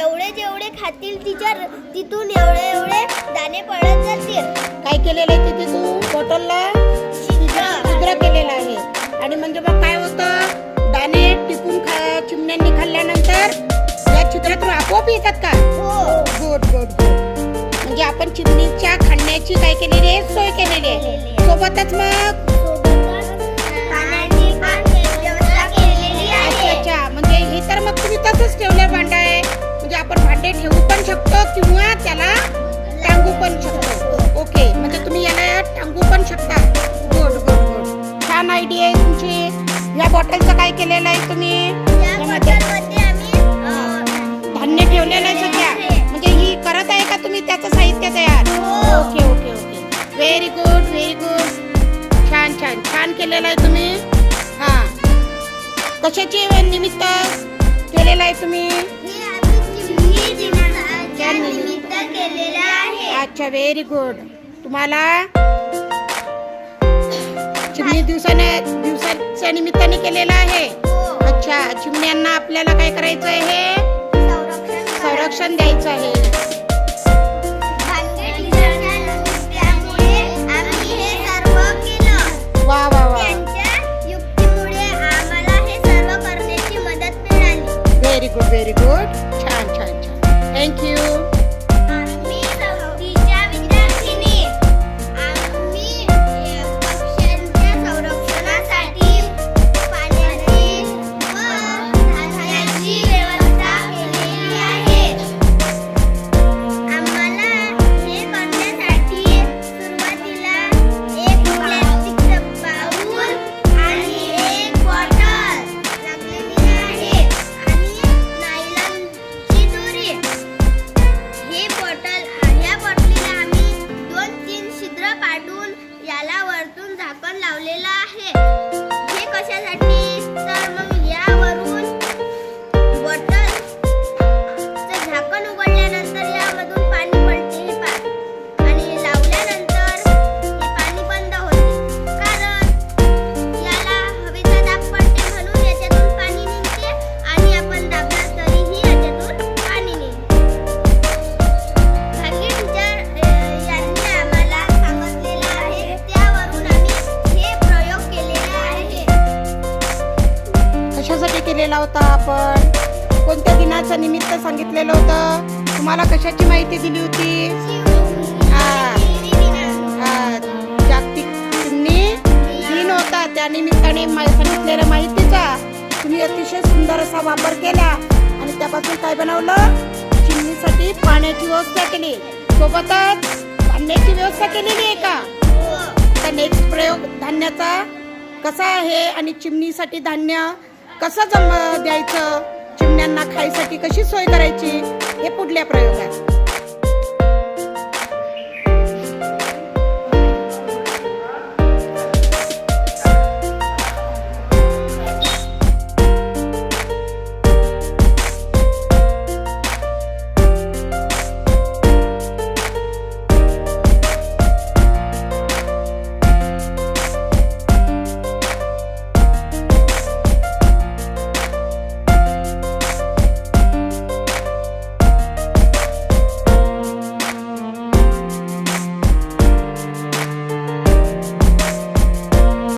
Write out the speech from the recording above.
जेवढे जेवढे खातील टीचर तिथून एवढे एवढे दाणे पडत जातील. काय केलेलं आहे तिथे तू? बॉटलला छिद्र. केलेलं आहे. आणि म्हणजे मग काय होतं? दाणे टिपून खा चिमण्यांनी खाल्ल्यानंतर या छिद्रातून आपोआप येतात का? हो. गुड गुड गुड म्हणजे आपण चिमणीच्या खाण्याची काय केलेली आहे? सोय केलेली आहे. सोबतच मग? म्हणजे हे तर मग तुम्ही तसंच ठेवलं भांड. म्हणजे आपण भांडे ठेवू पण शकतो किंवा त्याला टांगू पण शकतो. ओके म्हणजे तुम्ही याला टांगू पण शकता. गुड गुड गुड छान आयडिया आहे तुमची. या बॉटलचं काय केलेलं आहे तुम्ही? धान्य ठेवलेलं आहे सध्या. म्हणजे ही करत आहे का तुम्ही? त्याचं साहित्य तयार? हो. Okay okay okay very good very good छान छान. छान केलेलं आहे तुम्ही. हा. कशाची निमित्त केलेलं आहे तुम्ही? अच्छा व्हेरी गुड तुम्हाला चिमणी दिवसाने दिवसाच्या निमित्ताने केलेलं आहे. अच्छा चिमण्यांना आपल्याला काय करायचं आहे हे? संरक्षण द्यायचं आहे. व्हेरी गुड व्हेरी गुड छान छान छान. थँक्यू लावलेला आहे. हे कशासाठी? केलेला होता आपण. कोणत्या दिनाचं निमित्त सांगितलेलं होतं? तुम्हाला कशाची माहिती दिली होती? जागतिक चिमणी दिन होता त्या निमित्ताने सांगितलेल्या माहितीचा तुम्ही अतिशय सुंदर असा वापर केला आणि त्यापासून काय बनवलं? चिमणीसाठी पाण्याची व्यवस्था केली. सोबतच धान्याची व्यवस्था केलेली आहे का? नेक्स्ट प्रयोग धान्याचा कसा आहे आणि चिमणीसाठी धान्य कसं जम द्यायचं? चिमण्यांना खायसाठी कशी सोय करायची? हे पुढल्या प्रयोगात.